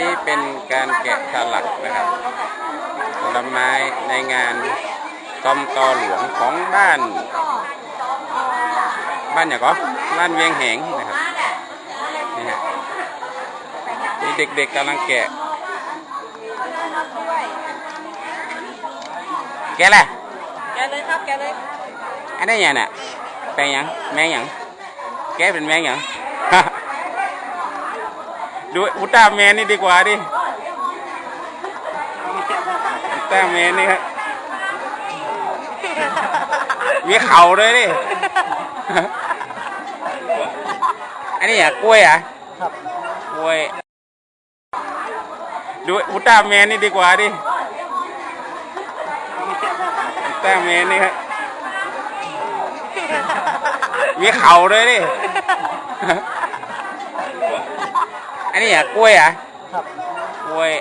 นี้เป็นการแกะสลักนะครับผลไม้ในงานตอมตอหลวงของบ้าน บ้านอย่างก็บ้านเวียงแหงนะครับนี่ฮะนี่เด็กๆกำลังแกะ แกะแหละแกเลยครับแกเลยอันนี้ยังน่ะแปลงหยังแมงหยังแกะเป็นแมงหยัง ดูอุลตร้าแมนนี่ดีกว่าดิอุลตร้าแมนนี่ครับมีเข่าด้วยดิ อันนี้อะกล้วยอะครับกล้วย ดูอุลตร้าแมนนี่ดีกว่าดิ อุลตร้าแมนนี่ครับมีเข่าด้วยดิ นนี้อะกล้วยอะครับกล้วย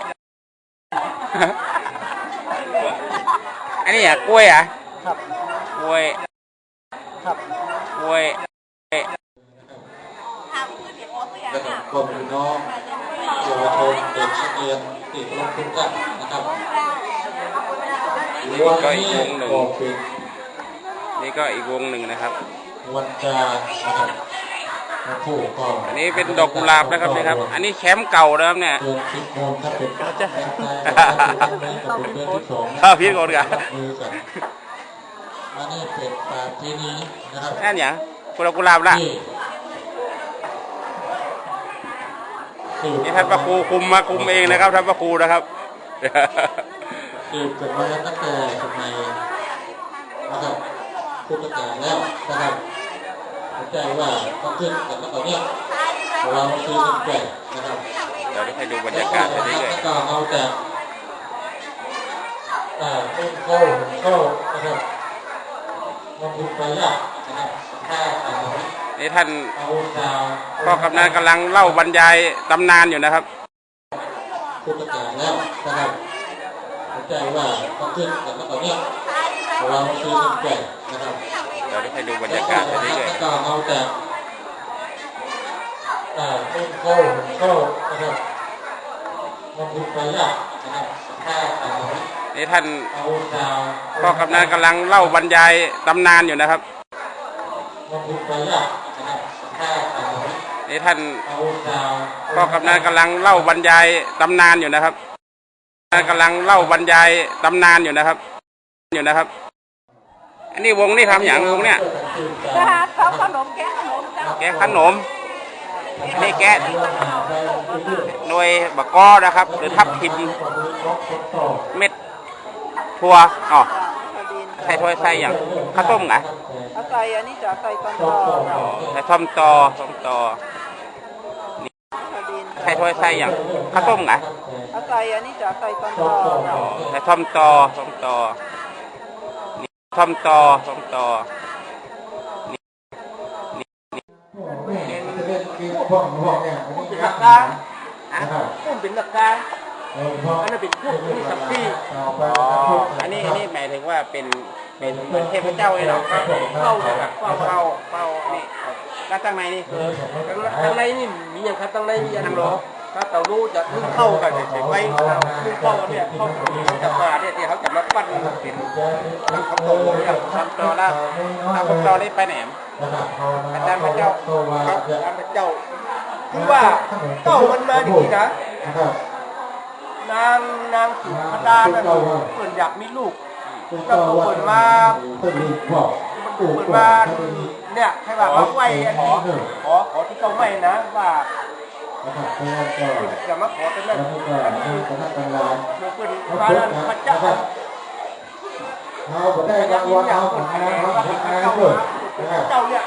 อันนี้อะกล้วยอะครับกล้วยครับกล้วยและกับกรมพี่น้องเยาวชนเด็กนักเรียนติดลงทุนกันนะครับนี่ก็อีกวงหนึ่งก็เป็นนี่ก็อีกวงหนึ่งนะครับ วันจานนะครับวันผู้ก็ อันนี้เป็นดอกกุหลาบนะครับนี่ครับ อันนี้แคมป์เก่านะครับเนี่ยเดือนสิบโมงถ้าเป็นจะแทนตายก็เป็นเดือนที่สองอ้าวพี่โกรธกันมือกันอันนี้เป็นปาที่นี้นะครับนั่นอย่างกุหลาบกุหลาบละที่สืบนี่ท่านพระครูคุมมาคุมเองนะครับท่านพระครูนะครับสืบกันมาตั้งแต่สมัยนะครับพุทธกาลแล้วนะครับ เข้าใจว่าต้องขึ้นกันแล้วตอนเนี้ยเราซื้อกันแก่นะครับเดี๋ยวให้ดูบรรยากาศไปเรื่อยแล้วก็เอาแต่อ่าเล่นเข้าเข้านะครับมันถูกไปยากนะครับถ้าเอาๆนี่ท่านเอาดาวพ่อกำนันกำลังเล่าบรรยายตำนานอยู่นะครับพุทธกาลแล้วนะครับเข้าใจว่าต้องขึ้นกันแล้วตอนเนี้ยเราซื้อกันแก่นะ ครับเดี๋ยวให้ดูบรรยากาศไปเรื่อยแล้วก็เอาแต่อ่าเล่นเข้าเข้านะครับมันถูกไปยากนะครับถ้าเอาๆนี่ท่านเอาดาวพ่อกำนันกำลังเล่าบรรยายตำนานอยู่นะครับมันถูกไปยากนะครับถ้าเอานี่ท่านเอาดาวพ่อกำนันกำลังเล่าบรรยายตำนานอยู่นะครับกำลังเล่าบรรยายตำนานอยู่นะครับ อยู่นะครับ อันนี้วงนี่ทำอย่างวงเนี่ยจะหาเขาขนมแกะขนมเจ้าแกะขนมนี่แกะหน่วยบะกอนะครับ หรือทับทิมเม็ดถั่วอ๋อใส่ถ้วยใส่อย่างข้าวต้มเหรอเอาใส่อันนี้จะใส่ตอนต่อใส่ท่อมตอท่อมตอใส่ถ้วยใส่อย่างข้าวต้มเหรอเอาใส่อันนี้จะใส่ตอนต่อใส่ท่อมตอ ท่อมตอนี่ท่อมตอท่อมตอเป็นหลักการพุ่มเป็นหลักการอันนั้นเป็นพวกที่สัมพีอ๋ออันนี้อันนี้หมายถึงว่าเป็นเป็นเหมือนเทพเจ้าเลยเหรอเข้านะครับเป้าเป้าเป้านี่แล้วตั้งในนี่คือข้างในนี่มีอย่างครับข้างในมีอันนั้นหรอ ถ้าเต่ารู้จะนึ่งเข้ากันเฉยๆไว้นึ่งเข้าเนี่ยเข้าเขาจะมาเนี่ยที่เขาจะมาปั้นเป็นทำคำโตเนี่ยท่อมตอแล้วถ้าท่อมตอนี่ไปไหนอาจารย์พระเจ้าครับอันพระเจ้าคือว่าเต้ามันมาดีนะนางนางสุภดาน่ะเปิดอยากมีลูกแล้วก็เปิดมาเปิดมาเนี่ยให้ว่ามาไหวอันนี้ขอขอที่เขาไม่นะว่า จะมาขอเป็นนั่นอันนี้เมื่อเปิดมานั้นพระเจ้าเอาไปได้รางวัลเอาผลงานเอาผลงานด้วยนะครับเจ้าเนี่ย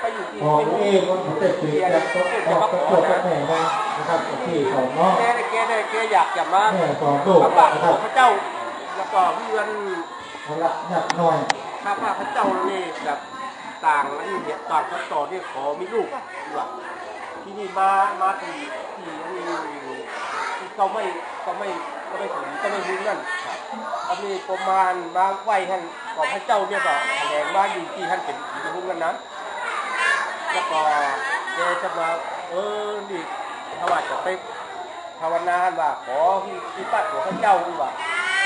ไปอยู่ที่พอเป็นเองมันผมจะติดจากต้องออกกระจกกันแหน่นะนะครับที่ของน้องแกแกแกอยากจะมาแม่สองลูกพระบาทนะขครัอบงพระเจ้าแล้วก็เพื่อนเอาละหนักหน่อยข้าพพระเจ้านี่แบบต่างอันนี้เนี่ยต่างพระต่อเนี่ยขอมีลูกว่า ที่นี่มามาที่ที่อันนี้ที่เขาไม่เขาไม่ก็ไม่ถึงก็ไม่รู้นั่นอันนี้ประมาณมาไหวท่านของพระเจ้าเนี่ยก็แถลงมาอยู่ที่ท่านเป็นอยู่ที่พุ่งกันนะแล้วก็แกจะมาเออนี่เขาอาจจะไปภาวนาว่าขอที่ที่ป้าตัวพระเจ้าดีกว่า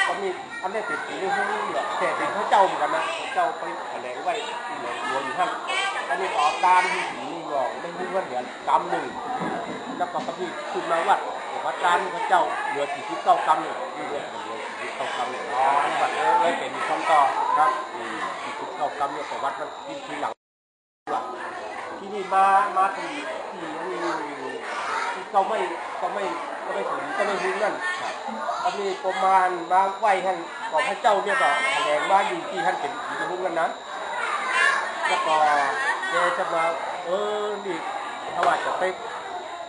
ก็มีอันนี้ติดสีนี่นี่แหละแต่เป็นพระเจ้าเหมือนกันนะพระเจ้าไปแถลงไว้ที่ไหนรวมท่าน อันนี้ออกการที่สีนี่บอกไม่รู้ว่าเหลือกรรมหนึ่งแล้วก็พระพี่คุณมาวัดพระการพระเจ้าเหลือสี่สิบเก้ากรรมเนี่ยนี่เนี่ยเหลือสี่สิบเก้ากรรมเนี่ยอ๋อวัดเลยเป็นคำต่อครับอืมสี่สิบเก้ากรรมเนี่ยแต่วัดมันที่ทีหลังที่นี่มามาที่ที่นี่ที่เขาไม่เขาไม่ก็ไม่ถึงก็ไม่ถึงนั่นอันนี้ประมาณมาไหวท่านของพระเจ้าเนี่ยก็แถลงว่าอยู่ที่ท่านเป็นอยู่ที่พุ่งกันนะแล้วก็ แกจะมาเออนี่ถ้าว่าจะไป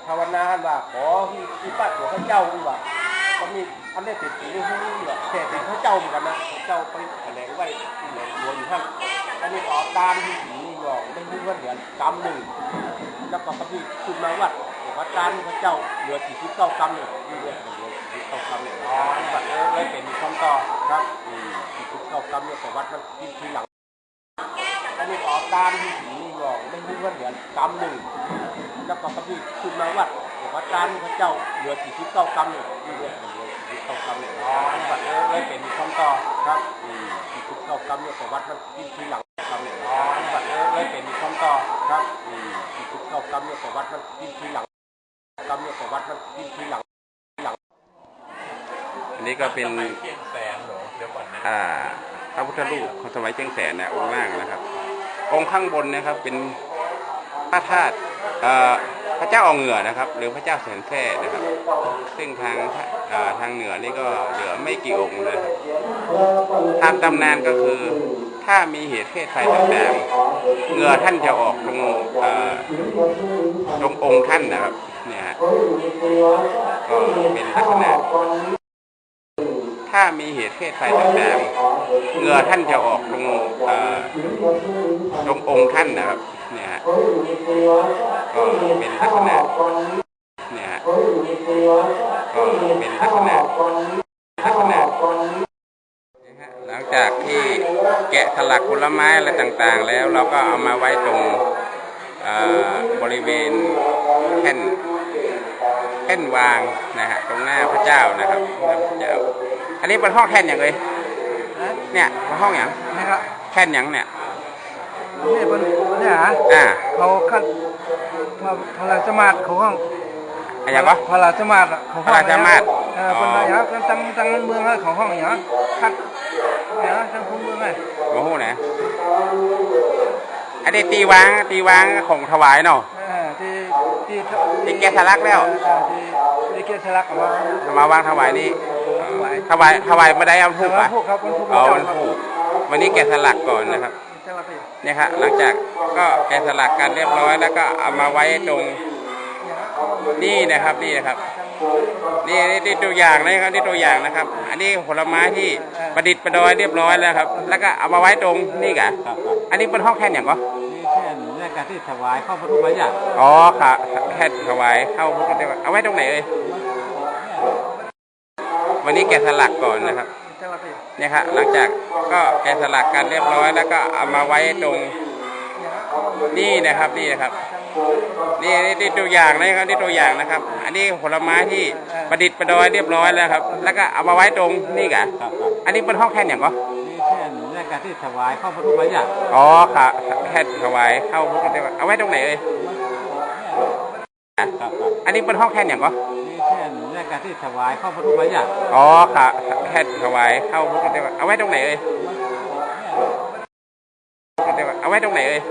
ภาวนาว่าขอที่ป้าตัวพระเจ้าว่าก็มีอันนี้เป็นสีนี่นี่แหละแต่เป็นพระเจ้าเหมือนกันนะพระเจ้าไปแถลงไว้ที่ไหนรวมท่านอันนี้ออกการที่สีนี่บอกไม่รู้ว่าเหลือกรรมหนึ่งแล้วก็พระพี่คุณมาวัดพระการพระเจ้าเหลือสี่สิบเก้ากรรมเนี่ยนี่เนี่ยเหลือสี่สิบเก้ากรรมเนี่ยอ๋อวัดเลยเป็นคำต่อครับสี่สิบเก้ากรรมเนี่ยแต่วัดมันที่หลังอันนี้ออกการที่สี นี่บอกไม่รู้ว่าเหลือกรรมหนึ่งแล้วก็พระพี่คุณมาวัดพระการพระเจ้าเหลือสี่สิบเก้ากรรมเนี่ยนี่เนี่ยเหลือสี่สิบเก้ากรรมเนี่ยอ๋อวัดเลยเป็นคำต่อครับสี่สิบเก้ากรรมเนี่ยแต่วัดมันที่ที่หลังกรรมเนี่ยอ๋อวัดเลยเป็นคำต่อครับสี่สิบเก้ากรรมเนี่ยแต่วัดมันที่ที่หลังกรรมเนี่ยแต่วัดมันที่ที่หลังหลังอันนี้ก็เป็นแสงเหรอเดี๋ยวก่อนนะอ่าพระพุทธรูปเของสมัยเชียงแสนนะองค์ล่างนะครับ องค์ข้างบนนะครับเป็นพระธาตุพระเจ้าเอาเหงื่อนะครับ หรือพระเจ้าแสนแท้นะครับ ซึ่งทางทางเหนือนี่ก็เหลือไม่กี่องค์เลยตามตำนานก็คือถ้ามีเหตุเพศภัยต่างๆเหงื่อท่านจะออกตรงอ่อตรงองค์ท่านนะครับเนี่ยฮะก็เป็นลักษณะ ถ้ามีเหตุเพศภัยต่างๆเหงื่อท่านจะออกตรงอ่อตรงองค์ท่านนะครับเนี่ยฮะก็เป็นลักษณะเนี่ยฮะก็เป็นลักษณะลักษณะหลังจากที่แกะสลักผลไม้อะไรต่างๆ แล้วเราก็เอามาไว้ตรงบริเวณแท่นแท่นวางนะฮะตรงหน้าพระเจ้านะครับพระเจ้า อันนี้เป็นห้องแท่นอย่างเลยเนี่ยเป็นห้องอย่างนะครับแท่นอย่างเนี่ยนี่เป็นเนี่ยฮะอ่าเขาคัดพระพระราชมาตรของห้องอะไรวะพระราชมาตรของห้องพระราชมาตรเออเป็นอ๋ออะไรฮะตั้งตั้งเมืองให้ของห้องอย่างฮะคัดเนี่ยฮะตั้งคุมเมืองให้โอ้โหนะอันนี้ตีวางตีวางของถวายเนาะเออที่ที่ที่แกะสลักแล้วเออที่ที่แกะสลักเอามาเอามาวางถวายนี่ ถวายถวายมาได้เอาผูกวัอะนผูกครับวันผูกเอาเจ้าวันผูกวันนี้แกะสลักก่อนนะครับเจ้าละปีเนี่ยครับหลังจากก็แกะสลักกันเรียบร้อยแล้วก็เอามาไว้ตรงนี่นะครับนี่นะครับนี่นี่นี่ตัวอย่างนะครับนี่ตัวอย่างนะครับ อันนี้ผลไม้ที่ประดิษฐ์ประดอยเรียบร้อยแล้วครับ แล้วก็เอามาไว้ตรงนี่กะอันนี้เป็นห้องแค่นอย่างก็นี่แค่ในการที่ถวายเข้าพระทุกข์หลายอย่างอ๋อค่ะแค่ถวายเข้าพุทธเจ้าเอาไว้ตรงไหนเอ่ย วันนี้แกะสลักก่อนนะครับเจ้าละปีเนี่ยครับหลังจากก็แกะสลักกันเรียบร้อยแล้วก็เอามาไว้ตรงนี่นะครับนี่นะครับนี่นี่นี่ตัวอย่างนะครับนี่ตัวอย่างนะครับ อันนี้ผลไม้ที่ประดิษฐ์ประดอยเรียบร้อยแล้วครับ แล้วก็เอามาไว้ตรงนี่กะอันนี้เป็นห้องแค่นอย่างก็นี่แค่ในการที่ถวายเข้าพระทุกข์หลายอย่างอ๋อค่ะแค่ถวายเข้าพุทธเจ้าเอาไว้ตรงไหนเอ่ยอันนี้เป็นห้องแค่นอย่างก็ นี่แค่ในการที่ถวายเข้าพระทุกข์หลายอย่างอ๋อค่ะแค่ถวายเข้าพุทธเจ้าเอาไว้ตรงไหนเอ่ยเอาไว้ตรงไหนเอ่ย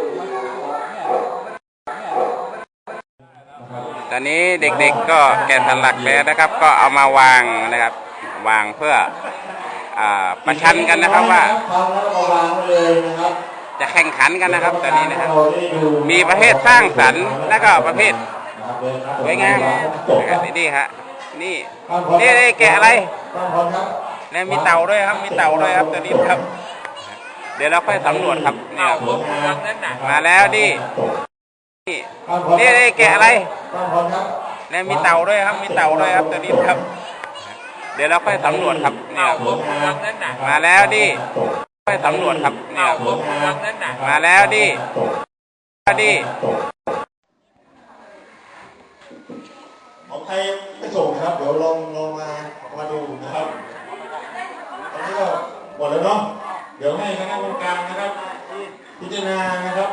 ตอนนี้เด็กๆก็แกะสลักแล้วนะครับ ก็เอามาวางนะครับ วางเพื่ออประชันกันนะครับว่าจะแข่งขันกันนะครับตอนนี้นะครับ มีประเภทสร้างสรรค์แล้วก็ประเภทสวยงามนะครับนี่ฮะ นี่นี่นี่แกะอะไรต้องพร้อมครับแล้วมีเต่าด้วยครับ มีเต่าด้วยครับตัวนี้ครับ เดี๋ยวเราค่อยสำรวจครับเนี่ยมาแล้วดินี่นี่นี่แกะอะไรต้องพร้อมครับแล้วมีเต่าด้วยครับ มีเต่าด้วยครับตัวนี้ครับ เดี๋ยวเราค่อยสำรวจครับเนี่ยมาแล้วดิค่อยสำรวจครับเนี่ยมาแล้วดิดิ ของใครไม่ส่งครับ เดี๋ยวลองลองมามาดูนะครับตอนนี้ก็หมดแล้วเนาะเดี๋ยวให้คณะกรรมการนะครับ พิจารณานะครับ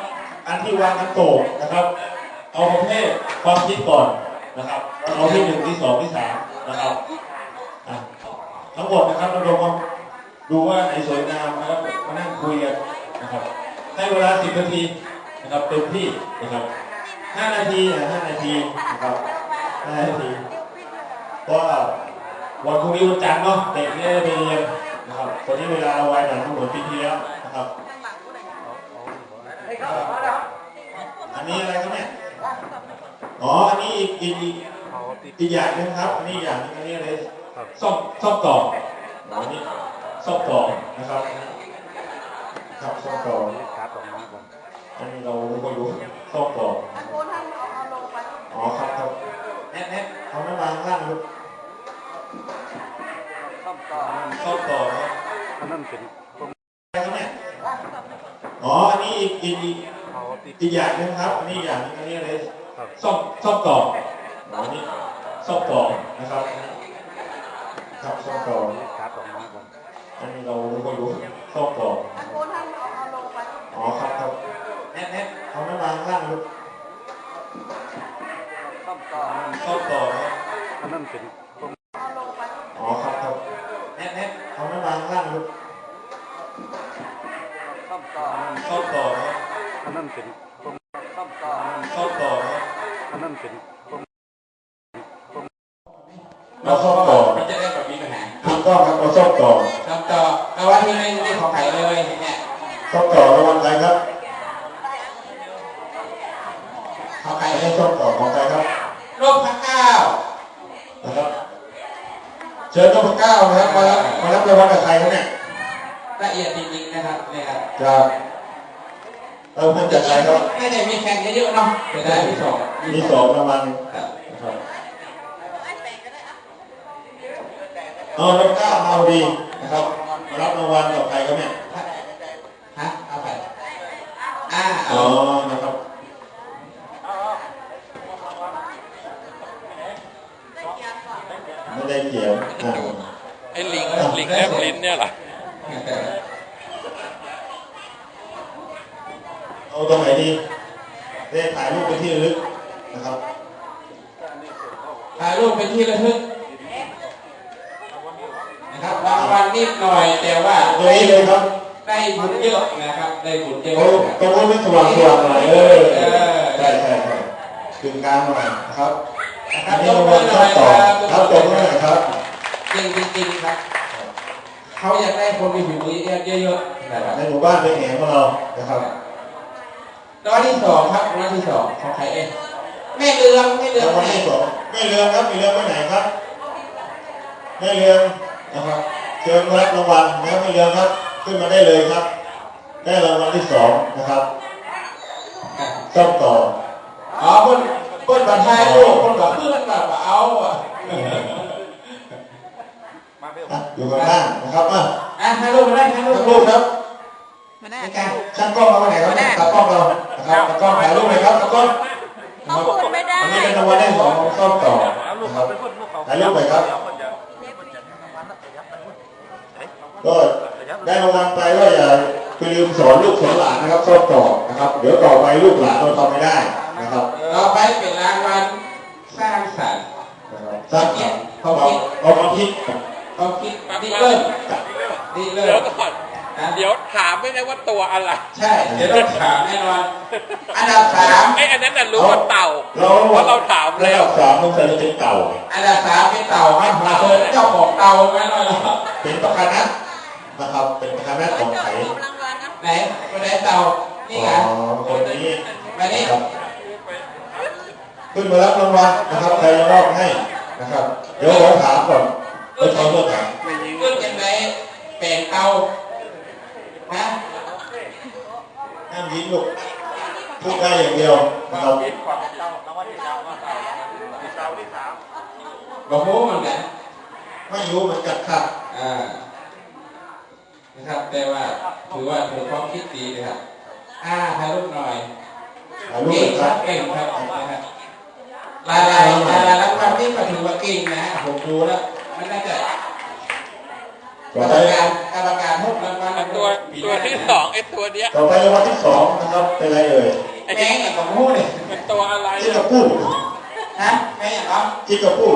อันที่วางกันโตกนะครับ เอาประเภทความคิดก่อนนะครับเอาที่หนึ่งที่สองที่สามนะครับทั้งหมดนะครับเราลองดูว่าไหนสวยงามนะครับมานั่งคุยกันนะครับให้เวลาสิบนาทีนะครับเต็มที่นะครับห้านาทีห้านาทีนะครับ ห้านาทีเพราะว่าวันพรุ่งนี้วันจันทร์เนาะเด็กไม่ได้ไปเรียนนะครับตอนนี้เวลาเราไวหน่อยทั้งหมดปีที่แล้วนะครับ อันนี้อะไรครับเนี่ยอ๋ออันนี้อีกอีกอีกอีกอย่างหนึงครับอันนี้อย่างหนึงอันนี้อะไรซ่อมซ่อมต่ออ๋ออันนี้ซ่อมต่อนะครับครับซ่อมต่อครับออกมาก่อนอันนี้เราไม่รู้ซ่อมต่ออ๋อครับครับ แน่แน่เอาไม่วางข้างลูกซ่อมต่อครับอันนั้นเป็นอะไรครับเนี่ยอ๋ออันนี้อีกอีกอีกเขาติดอีกอย่างหนึงครับอันนี้อย่างหนึงอันนี้อะไรซ่อมซ่อมต่ออ๋ออันนี้ซ่อมต่อนะครับครับซ่อมต่อครับออกมาก่อนอันนี้เราไม่รู้ซ่อมต่ออ๋อครับครับแน่แน่เอาไม่วางข้างลูก ซ่อมต่อซ่อมต่อครับอันนั้นเป็นอ๋อครับครับแน่แน่เอาไม่วางข้างลูกซ่อมต่อซ่อมต่อครับอันนั้นเป็นซ่อมต่อซ่อมต่อครับอันนั้นเป็น เราซ่อมต่อ มันจะได้แบบมีปัญหา ถูกต้องครับเราซ่อมต่อ ทำต่อเอาว่าที่ไม่ไม่ของใครเลยเนี่ย ซ่อมต่อระวังใครครับ ของใคร อันนี้ซ่อมต่อของใครครับ โรคพักข้าว นะครับ เชิญน้องเก้านะครับมารับมารับรางวัลกับใครครับเนี่ย ละเอียดจริงๆนะครับเนี่ย ครับจากเราเพิ่งจากใครครับไม่ได้มีแข่งเยอะๆเนาะเป็นได้ที่สองมีสองรางวัลครับนะครับเอาน้องเก้ามาดีนะครับมารับรางวัลกับใครครับเนี่ยฮะเอาไปอ่าอ๋เอาอนะครับไม่ได้เขียนอ่าไอ้ลิงลิงแอปลิ้นเนี่ยเหรอ เอาตรงไหนดีได้ถ่ายรูปเป็นที่ระลึกนะครับ ถ่ายรูปเป็นที่ระลึกนะครับรางวัลนิดหน่อยแต่ว่าตรงนี้เลยครับ ได้บุญเยอะนะครับ ได้บุญเยอะโอ้นะตรงนู้นไม่สว่างสว่างหน่อยเออใช่ใช่ใช่กึ่งกลางหน่อยนะครับคอัรันบนี้ยกรางมืวัอลหน่ข้าอยต่อครับครับตรงนี้หน่อยครับจริงจริงๆครับ เขาอยากได้คนมีฝีมือเยอะๆนะครับในหมู่บ้านเป็นแหงของเรานะครับ รางวัลที่สองครับรางวัลที่สองของใครเองแม่เรืองแม่เรืองรางวัลที่สองไม่เรืองครับไม่เรืองไปไหนครับไม่เรืองนะครับเชิญรับรางวัลแล้วไม่เรืองครับ ขึ้นมาได้เลยครับ ได้รางวัลที่สองนะครับซ่อมต่ออ๋อคนคนบัตรไทยลูกคนบัตรเพื่อนบัตรเอาอะอะอยู่ข้างล่างนะครับอะอะถ่ายรูปมาได้ถ่ายรูปทั้งรูปครับในการช่างกล้องเราไปไหนครับเนี่ยตากล้องเรา นะครับตากล้องถ่ายรูปเลยครับตากล้องขอบคุณไม่ได้อันนี้เป็นรางวัลที่สองของซ่อมต่อนะครับถ่ายรูปไปครับ ก็ได้รางวัลไปว่าอย่าไปลืมสอนลูกสอนหลานนะครับซ่อมต่อนะครับ เดี๋ยวต่อไปลูกหลานเราทำไม่ได้นะครับต่อไปเป็นรางวัลสร้างสรรค์สร้างสรรค์เขาเอาคิดเอาความคิดเขาคิดดีเริ่มดีเริ่เดี๋ยวมก่อนนะเดี๋ยวถามไม่ได้ว่าตัวอะไรใช่ เดี๋ยวต้องถามแน่นอนอันดับสามไอ้อันนั้นน่ะรู้ว่าเต่าเราเพราะเราถามระแล้วดับสามต้องใส่เป็นเต่าอันดับสามเป็นเต่าครับพาเธอเจ้าของเต่าแน่นอนเป็นประกันนัดนะครับ เป็นประกันนัดของไทยรางวัลนะไหนคนไหนเต่านี่ไงอ๋อคนนี้มานี่นะครับขึ้นมารับรางวัลนะครับใครจะมอบให้นะครับ เดี๋ยวขอถามก่อนเดี๋ยวขอเลือกถามขึ้นยังไงแปลงเตา นะห้ามยิ้มลูกพูดได้อย่างเดียวนะครับบอกรู้เหมือนกันไม่รู้เหมือนกันครับอ่านะครับแต่ว่าถือว่าถือความคิดดีนะครับอ่าถ่ายรูปหน่อยถ่ายรูปเก่เลงยคครัรับบเก่งครับนะครับลายลายลายลายรับรับนี้ก็ถือว่าเก่งนะผมดูแล้วมันน่าจะ กต่รอรไปมการกรรมการพวกรางวัลตัวตัวที่สองไอ้ตัวเนี้ยต่อไปรางวัลที่สองนะครับเป็นอะไรเอ่ยแม่งอย่างของพูดเนี่ยเป็นตัวอะไรจิกกระปู้ฮะแม่งอย่างครับจิกกระปู้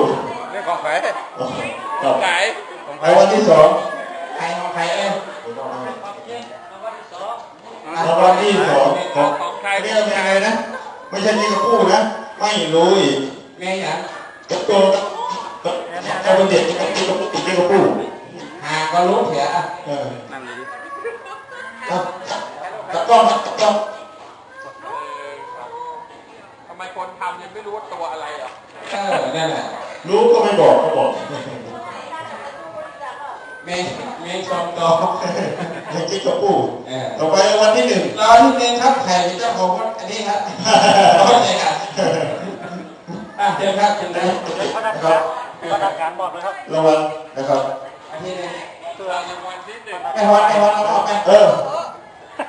เรื่องของใครครับไหนรางวัลที่สองใครของใครเอ้ยรางวัลที่สองของของใครเรียกเป็นอะไรนะ ไม่ใช่จิกกระปู้นะไม่รู้อีกแม่งอย่างกระโจนกระโดนเด็กจิกกระปู้จิกกระปู้ หาก็รู้เถอะเออนั่นเลยครับตะกล้องครับตะกล้องทำไมคนทำยังไม่รู้ว่าตัวอะไรอะเออนั่นแหละรู้ก็ไม่บอกก็บอกแม่งแม่งชมต่อยังจิกกระปู้เออต่อไปรางวัลที่หนึ่งรอที่หนึงครับใครเป็นเจ้าของอันนี้ครับเข้าใจกันอะเชิญครับเชิญเลยนะครับพนักงานบอกเลยครับรางวัลนะครับอันที่หนึง ตัวรางวัลที่หนึ่งไม่ฮอตไม่ฮอตเอาออกไปเออ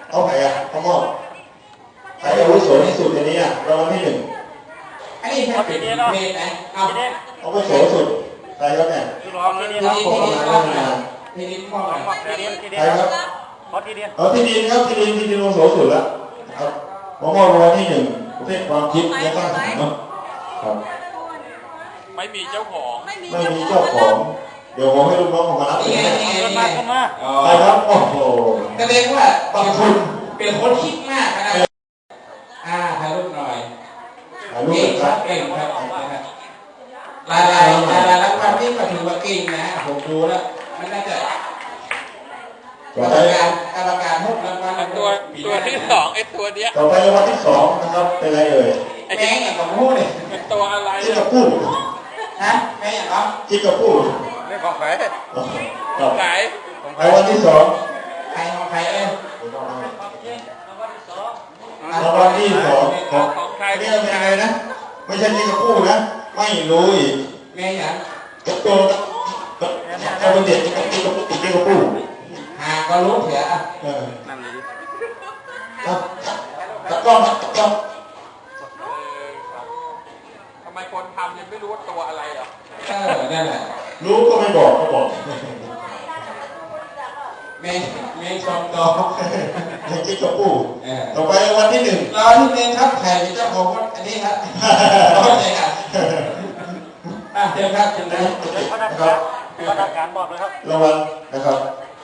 เอาไหนอะเอามอบใครอาวุโสที่สุดในนี้อะรางวัลที่หนึ่งอันนี้เป็นเพจไหนเอาทีนี้อาวุโสสุดใครครับเนี่ยคือรองทีนี้ทีครับนี้ทีนี้มอบหน่อยทีนี้มอบหน่อยทีนี้ทีใคนี้รครับขอทีนี้เอาที่ดินครับที่ดินที่ดินอาวุโสสุดแล้วครับมามอบรางวัลที่หนึ่งประเภทความคิดและสร้างสรรค์เนาะครับไม่มีเจ้าของ ไม่มีไม่มีเจ้าของ เดี๋ยวผมให้ลูกน้องผมมารับเอนี่งไงนะนี่ไงเงินนี่มาไงเงินมาอ๋อใครครับโอ้โหแสดงว่าบางคนเป็นคนคิดมากนะอ่าถ่ายรูปหน่อยถ่ายรูปเก่งคครัรับบเก่งครับหลายหลายหลายหลายรางวัลนี่ก็ถือว่าเก่งนะผมดูแล้วมันน่าจะกต่รอรมไปการกรรมการพวกรางวัลตัวตัวที่สองไอ้ตัวเนี้ยต่อไปรางวัลที่สองนะครับเป็นอะไรเอ่ยแม่งอย่างของพูดเนี่ยเป็นตัวอะไรจิกกอะระปู้ฮะแม่งอย่างครับจิกกระปู้ เรื่องของใครครับไหนรางวัลที่สองใครของใครเอ้ยรางวัลที่สองของของใครเรียกเป็นอะไรนะ ไม่ใช่จิกกระปู้นะ ไม่รู้อีกแม่งอย่างกระโจนกระโดนเด็กจิกกระปู้จิกกระปู้หาก็รู้เถอะเออนั่นเลยครับตะกล้องครับตะกล้องทำไมคนทำยังไม่รู้ว่าตัวอะไรอะเออนั่นแหละ รู้ก็ไม่บอกก็บอกแม่งแม่งชมต่อยังจิกกระปู้เออต่อไปรางวัลที่หนึ่งรอที่หนึงครับใครเป็นเจ้าของอันนี้ครับเข้าใจกันอะเชิญครับเชิญเลยพนักนะคงารันบพนักงานบอกเลยครับรางวัลนะครับ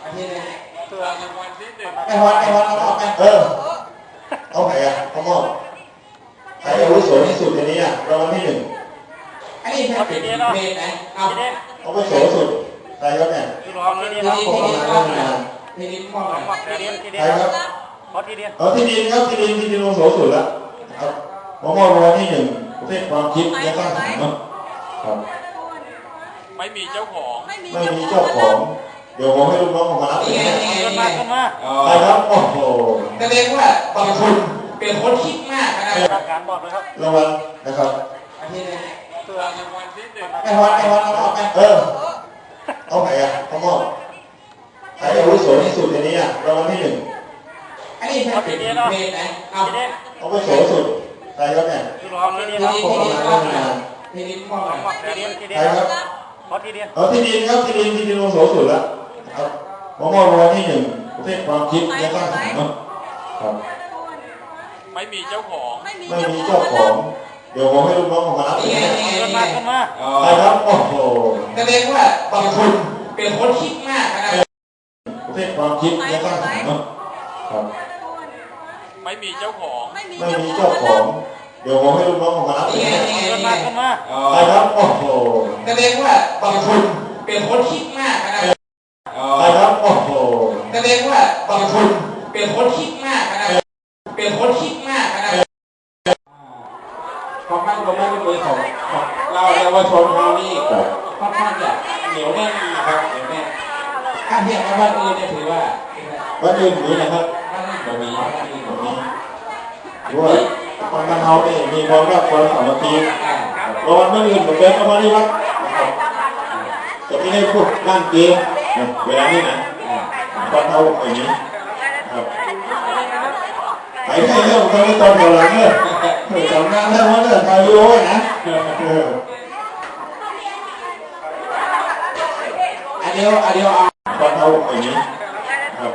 อันที่หนึงตัวรางวัลที่หนึ่งไม่ฮอตไม่ฮอตเอาออกไปเออเอาไหนอะเอามอบใครอาวุโสที่สุดในนี้อะรางวัลที่หนึ่งอันนี้เป็นเพจไหนเอา ทีนี้อาวุโสสุดใครครับเนี่ยคือรองทีนี้ทีครับนี้ทีนี้มอบหน่อยทีนี้มอบหน่อยทีนี้ทีนี้ใครครับขอทีนี้เอาที่ดินครับที่ดินที่ดินอาวุโสสุดแล้วครับมามอบรางวัลที่หนึ่งประเภทความคิดและสร้างสรรค์เนาะครับไม่มีเจ้าของไม่มีไม่มีเจ้าของเดี๋ยวผมให้ลูกน้องผมมารับเอนี่งไงนะนี่ไงเงินนี่มาไงเงินมาอ๋อใครครับโอ้โหแสดงว่าบางคนเป็นคนคิดมากนะพนักงานบอกเลยครับรางวัลนะครับอันที่หนึง ตัวรางวัลที่หนึ่งไม่ฮอตไม่ฮอตเอาออกไปเออเอาไหนอะเอามอบใครอาวุโสที่สุดในนี้อะรางวัลที่หนึ่งอันนี้เป็นเพจไหนเอาทีนี้อาวุโสสุดใครครับเนี่ยคือรองทีนี้ทีครับนี้ทีนี้มอบหน่อยทีนี้มอบหน่อยทีนี้ทีนี้ใครครับขอทีนี้เอาที่ดินครับที่ดินที่ดินอาวุโสสุดแล้วครับมามอบรางวัลที่หนึ่งประเภทความคิดและสร้างสรรค์เนาะครับไม่มีเจ้าของไม่มีไม่มีเจ้าของ เดี๋ยวผมให้ลูกน้องผมมารับเอนี่งไงนะนี่ไงเงินนี่มาไงเงินมาอ๋อใครครับโอ้โหแสดงว่าบางคนเป็นคนคิดมากนะประเภทความคิดและสร้างสรรค์เนาะครับไม่มีเจ้าของไม่มีไม่มีเจ้าของ เดี๋ยวผมให้ลูกน้องผมมารับเอนี่งไงนะนี่ไงเงินนี่มาไงเงินมาอ๋อใครครับโอ้โหแสดงว่าบางคนเป็นคนคิดมากนะอ๋อใครครับโอ้โหแสดงว่าบางคนเป็นคนคิดมากนะเป็นคนคิดมากนะความมั่น คือของของเราเยาวชนเรานี่ค่อนข้างจะเหนียวแน่นนะครับเหนียวแน่นถ้าเทียบกับบ้านอื่นเนี่ยถือว่าวันอื่นมีนะครับบ้านอื่นแบบนี้บ้านอื่นแบบนี้หรือว่าวันบ้านเฮานี่ยมีความรักความสามัคคีอ่ารอวันเมื่อื่นผมเดินเข้ามาที่วัดจะไม่ให้พูดนั่งเกมนะเวลานี้นะอ่าวัดเฮาอย่างนี้ครับ หายใจเรื่องของตอนเดียวหลังเนี่ยจำหน้าได้ว่าเรื่องทายุโรนะอันเดียวอันเดียวเอาตอนเท้าอย่นี้ไรับ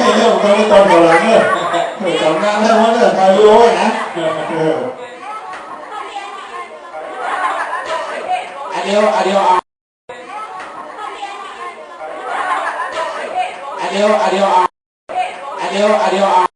หาเรื่องของตอนเดียวหลังเนี่ยจำหน้าได้ว่าเรื่องทายุโรนะอันเดียวอันเดียวเอาอันเดียวอันเดียวเอา อันเดี